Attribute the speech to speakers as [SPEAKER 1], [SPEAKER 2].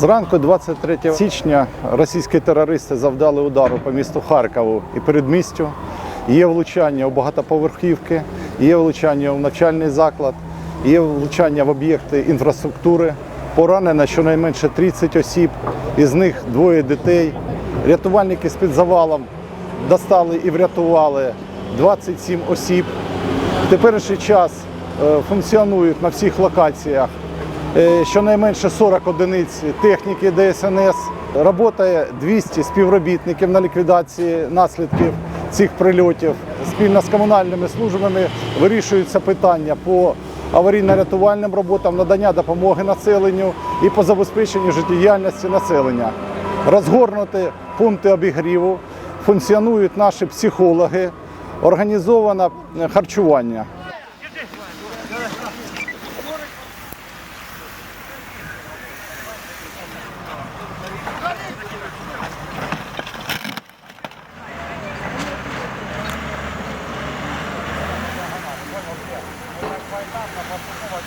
[SPEAKER 1] Зранку 23 січня російські терористи завдали удару по місту Харкову і передмістю. Є влучання у багатоповерхівки, є влучання у навчальний заклад, є влучання в об'єкти інфраструктури. Поранено щонайменше 30 осіб, із них двоє дітей. Рятувальники з-під завалом достали і врятували 27 осіб. В теперішній час е, функціонують на всіх локаціях щонайменше 40 одиниць техніки ДСНС. Работає 200 співробітників на ліквідації наслідків цих прильотів. Спільно з комунальними службами вирішуються питання по аварійно-рятувальним роботам, надання допомоги населенню і по забезпеченню життєдіяльності населення. Розгорнуті пункти обігріву, функціонують наші психологи, організовано там, на поступова,